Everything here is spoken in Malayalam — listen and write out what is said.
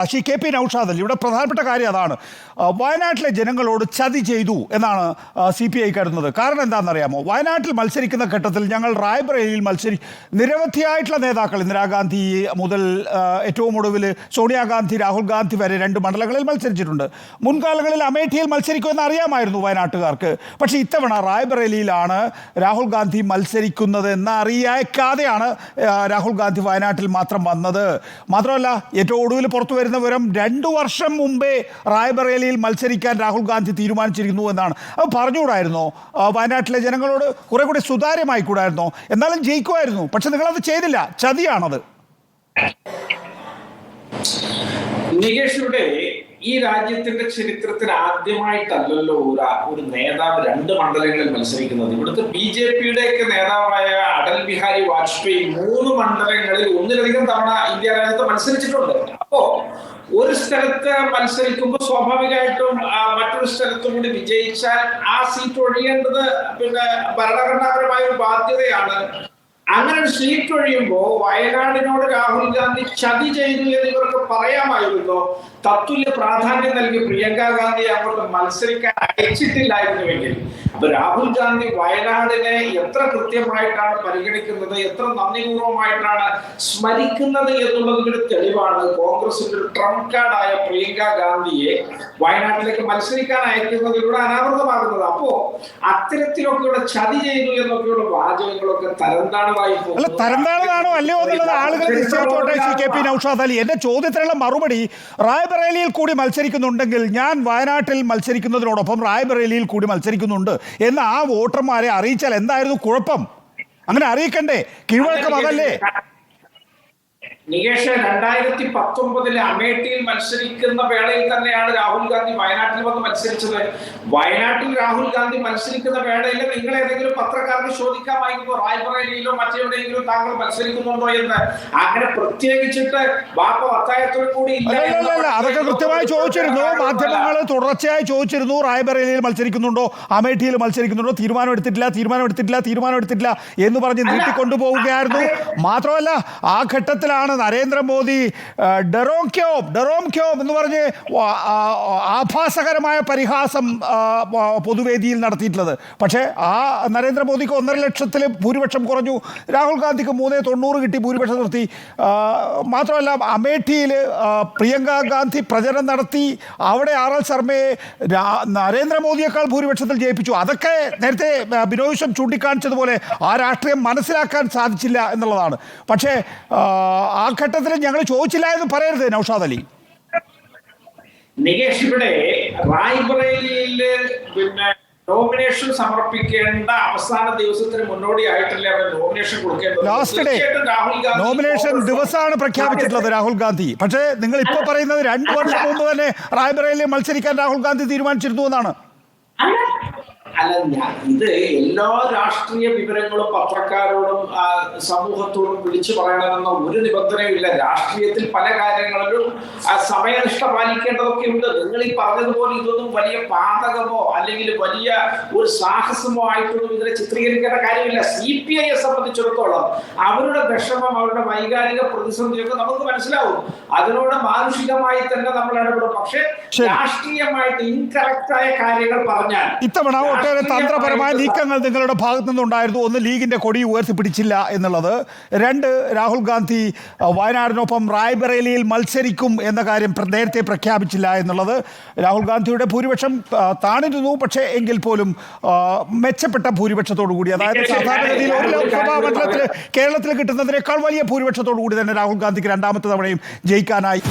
ശ്രീ കെ പി നൌഷാദ് അലി ഇവിടെ പ്രധാനപ്പെട്ട കാര്യം അതാണ്. വയനാട്ടിലെ ജനങ്ങളോട് ചതി ചെയ്തു എന്നാണ് സി പി ഐ കരുതുന്നത്. കാരണം എന്താണെന്നറിയാമോ? വയനാട്ടിൽ മത്സരിക്കുന്ന ഘട്ടത്തിൽ ഞങ്ങൾ റായ്ബറേലിയിൽ മത്സരി നിരവധിയായിട്ടുള്ള നേതാക്കൾ ഇന്ദിരാഗാന്ധി മുതൽ ഏറ്റവും ഒടുവിൽ സോണിയാഗാന്ധി രാഹുൽ ഗാന്ധി വരെ രണ്ട് മണ്ഡലങ്ങളിൽ മത്സരിച്ചിട്ടുണ്ട്. മുൻകാലങ്ങളിൽ അമേഠിയിൽ മത്സരിക്കുമെന്ന് അറിയാമായിരുന്നു വയനാട്ടുകാർക്ക്. പക്ഷേ ഇത്തവണ റായ്ബറേലിയിലാണ് രാഹുൽ ഗാന്ധി മത്സരിക്കുന്നത് എന്ന് അറിയാക്കാതെയാണ് ആ, രാഹുൽ ഗാന്ധി വയനാട്ടിൽ മാത്രം വന്നത്. മാത്രമല്ല ഏറ്റവും ഒടുവിൽ പുറത്തു വരുന്ന വിവരം രണ്ടു വർഷം മുമ്പേ റായ്ബറേലിയിൽ മത്സരിക്കാൻ രാഹുൽ ഗാന്ധി തീരുമാനിച്ചിരിക്കുന്നു എന്നാണ്. അത് പറഞ്ഞുകൂടായിരുന്നോ? വയനാട്ടിലെ ജനങ്ങളോട് കുറെ കൂടി സുതാര്യമായി കൂടായിരുന്നോ? എന്നാലും ജയിക്കുമായിരുന്നു. പക്ഷെ നിങ്ങളത് ചെയ്തില്ല. ചതിയാണത്. നികേഷ് ഈ രാജ്യത്തിന്റെ ചരിത്രത്തിൽ ആദ്യമായിട്ടല്ലല്ലോ ഒരു ഒരു നേതാവ് രണ്ട് മണ്ഡലങ്ങളിൽ മത്സരിക്കുന്നത്. ഇവിടുത്തെ ബി ജെ പിയുടെ ഒക്കെ നേതാവായ അടൽ ബിഹാരി വാജ്പേയി മൂന്ന് മണ്ഡലങ്ങളിൽ ഒന്നിലധികം തവണ ഇന്ത്യ രാജ്യത്ത് മത്സരിച്ചിട്ടുണ്ട്. അപ്പോ ഒരു സ്ഥലത്ത് മത്സരിക്കുമ്പോൾ സ്വാഭാവികമായിട്ടും മറ്റൊരു സ്ഥലത്തും കൂടി വിജയിച്ചാൽ ആ സീറ്റ് ഒഴിയേണ്ടത് പിന്നെ ഭരണഘടനാപരമായ ഒരു ബാധ്യതയാണ്. അങ്ങനെ ഒരു സീറ്റ് ഒഴിയുമ്പോ വയനാടിനോട് രാഹുൽ ഗാന്ധി ചതി ചെയ്തു എന്ന് ഇവർക്ക് പറയാമായിരുന്നോ. തത്തുല്യ പ്രാധാന്യം നൽകി പ്രിയങ്ക ഗാന്ധി അങ്ങോട്ട് മത്സരിക്കാൻ അയച്ചിട്ടില്ലായിരുന്നുവെങ്കിൽ. അപ്പൊ രാഹുൽ ഗാന്ധി വയനാടിനെ എത്ര കൃത്യമായിട്ടാണ് പരിഗണിക്കുന്നത്? എത്ര നന്ദിപൂർവമായിട്ടാണ് സ്മരിക്കുന്നത് എന്നുള്ളതിനൊരു തെളിവാണ്. കോൺഗ്രസിന്റെ ഒരു ട്രംപ് കാർഡായ പ്രിയങ്ക ഗാന്ധിയെ വയനാട്ടിലേക്ക് മത്സരിക്കാൻ അയക്കുന്നതിലൂടെ അനാവൃതമാകുന്നത്. അപ്പോ അത്തരത്തിലൊക്കെയുള്ള ചതി ചെയ്തു എന്നൊക്കെയുള്ള വാചകങ്ങളൊക്കെ പോകുന്നു. തരംതാണതാണോ അല്ലയോ എന്നുള്ളത് ആളുകൾ നിശ്ചയിച്ചോട്ടെ ശ്രീ കെ പി നൌഷാദ് അലി. എന്റെ ചോദ്യത്തിനുള്ള മറുപടി റായ്ബറേലിയിൽ കൂടി മത്സരിക്കുന്നുണ്ടെങ്കിൽ ഞാൻ വയനാട്ടിൽ മത്സരിക്കുന്നതിനോടൊപ്പം റായ്ബറേലിയിൽ കൂടി മത്സരിക്കുന്നുണ്ട്. എന്ന് ആ വോട്ടർമാരെ അറിയിച്ചാൽ എന്തായിരുന്നു കുഴപ്പം? അങ്ങനെ അറിയിക്കണ്ടേ? കീഴ്വഴക്കം അതല്ലേ നികേഷ് രണ്ടായിരത്തി പത്തൊമ്പതിലെ അമേഠിയിൽ മത്സരിക്കുന്ന വേളയിൽ തന്നെയാണ് രാഹുൽ ഗാന്ധി വയനാട്ടിൽ വന്ന് മത്സരിച്ചത്. വയനാട്ടിൽ രാഹുൽ ഗാന്ധി മത്സരിക്കുന്ന വേളയിൽ നിങ്ങൾ ഏതെങ്കിലും പത്രക്കാർക്ക് ചോദിക്കാമായിരുന്നു റായ്ബറേലിയിലോ മറ്റെവിടെയെങ്കിലും താങ്കൾ മത്സരിക്കുന്നുണ്ടോ എന്ന്? അങ്ങനെ പ്രത്യേകിച്ചിട്ട് ബാപ്പ വത്തായത്തോടു കൂടി അതൊക്കെ കൃത്യമായി ചോദിച്ചിരുന്നു. മാധ്യമങ്ങൾ തുടർച്ചയായി ചോദിച്ചിരുന്നു. റായ്ബറേലിയിൽ മത്സരിക്കുന്നുണ്ടോ? അമേഠിയിൽ മത്സരിക്കുന്നുണ്ടോ? തീരുമാനം എടുത്തിട്ടില്ല തീരുമാനം എടുത്തിട്ടില്ല തീരുമാനം എടുത്തിട്ടില്ല എന്ന് പറഞ്ഞ് നീട്ടിക്കൊണ്ടുപോവുകയായിരുന്നു. മാത്രമല്ല ആ ഘട്ടത്തിലാണ് നരേന്ദ്രമോദി ഡെറോം ക്യോബ് ഡെറോം ക്യോബ് എന്ന് പറഞ്ഞ് ആഭാസകരമായ പരിഹാസം പൊതുവേദിയിൽ നടത്തിയിട്ടുള്ളത്. പക്ഷേ ആ നരേന്ദ്രമോദിക്ക് ഒന്നര ലക്ഷത്തിൽ ഭൂരിപക്ഷം കുറഞ്ഞു. രാഹുൽ ഗാന്ധിക്ക് മൂന്നേ തൊണ്ണൂറ് കിട്ടി ഭൂരിപക്ഷം നിർത്തി. മാത്രമല്ല അമേഠിയിൽ പ്രിയങ്ക ഗാന്ധി പ്രചരണം നടത്തി. അവിടെ ആർ എൽ ശർമ്മയെ നരേന്ദ്രമോദിയേക്കാൾ ഭൂരിപക്ഷത്തിൽ ജയിപ്പിച്ചു. അതൊക്കെ നേരത്തെ ബിനോദിഷം ചൂണ്ടിക്കാണിച്ചതുപോലെ ആ രാഷ്ട്രീയം മനസ്സിലാക്കാൻ സാധിച്ചില്ല എന്നുള്ളതാണ്. പക്ഷേ ആ ഘട്ടത്തിൽ ഞങ്ങൾ ചോദിച്ചില്ല എന്ന് പറയരുത് നൌഷാദ് അലി. നികേഷ് ഇവിടെ റായ്ബറേലിയിൽ പിന്നെ നോമിനേഷൻ സമർപ്പിക്കേണ്ട അവസാന ദിവസത്തിന് മുന്നോടിയായിട്ടല്ലേ അവർ നോമിനേഷൻ കൊടുക്കേണ്ടത്? Last day Rahul Gandhi nomination ദിവസമാണ് പ്രഖ്യാപിച്ചിട്ടുള്ളത് രാഹുൽ ഗാന്ധി. പക്ഷേ നിങ്ങൾ ഇപ്പൊ പറയുന്നത് രണ്ടു വർഷം മുമ്പ് തന്നെ റായ്ബറേലിയിൽ മത്സരിക്കാൻ രാഹുൽ ഗാന്ധി തീരുമാനിച്ചിരുന്നു എന്നാണ്. അല്ല ഞാൻ ഇത് എല്ലാ രാഷ്ട്രീയ വിവരങ്ങളും പത്രക്കാരോടും സമൂഹത്തോടും വിളിച്ചു പറയണമെന്ന ഒരു നിബന്ധനയുമില്ല. രാഷ്ട്രീയത്തിൽ പല കാര്യങ്ങളിലും സമയനിഷ്ഠ പാലിക്കേണ്ടതൊക്കെ ഉണ്ട്. നിങ്ങൾ ഈ പറഞ്ഞതുപോലെ ഇതൊന്നും വലിയ പാതകമോ അല്ലെങ്കിൽ വലിയ ഒരു സാഹസമോ ആയിട്ടൊന്നും ഇതിനെ ചിത്രീകരിക്കേണ്ട കാര്യമില്ല. സി പി ഐയെ സംബന്ധിച്ചിടത്തോളം അവരുടെ വിഷമം അവരുടെ വൈകാരിക പ്രതിസന്ധിയൊക്കെ നമുക്ക് മനസ്സിലാവും. അതിനോട് മാനുഷികമായി തന്നെ നമ്മൾ ഇടപെടും. പക്ഷെ രാഷ്ട്രീയമായിട്ട് രാഷ്ട്രീയമായിട്ട് ഇൻകറക്റ്റായ കാര്യങ്ങൾ പറഞ്ഞാൽ ഇത്തവണ ഒട്ടേറെ തന്ത്രപരമായ നീക്കങ്ങൾ നിങ്ങളുടെ ഭാഗത്തു നിന്നുണ്ടായിരുന്നു. ഒന്ന് ലീഗിന്റെ കൊടി ഉയർത്തിപ്പിടിച്ചില്ല എന്നുള്ളത്. രണ്ട് രാഹുൽ ഗാന്ധി വയനാടിനൊപ്പം റായ്ബറേലിയിൽ മത്സരിക്കും എന്ന കാര്യം നേരത്തെ പ്രഖ്യാപിച്ചില്ല എന്നുള്ളത്. രാഹുൽ ഗാന്ധിയുടെ ഭൂരിപക്ഷം താണിരുന്നു. പക്ഷേ എങ്കിൽ പോലും മെച്ചപ്പെട്ട ഭൂരിപക്ഷത്തോടു കൂടി അതായത് സാധാരണഗതിയിൽ ഒരു ലോക്സഭാ മണ്ഡലത്തിൽ കേരളത്തിൽ കിട്ടുന്നതിനേക്കാൾ വലിയ ഭൂരിപക്ഷത്തോടു കൂടി തന്നെ രാഹുൽ ഗാന്ധിക്ക് രണ്ടാമത്തെ തവണയും ജയിക്കാനായി.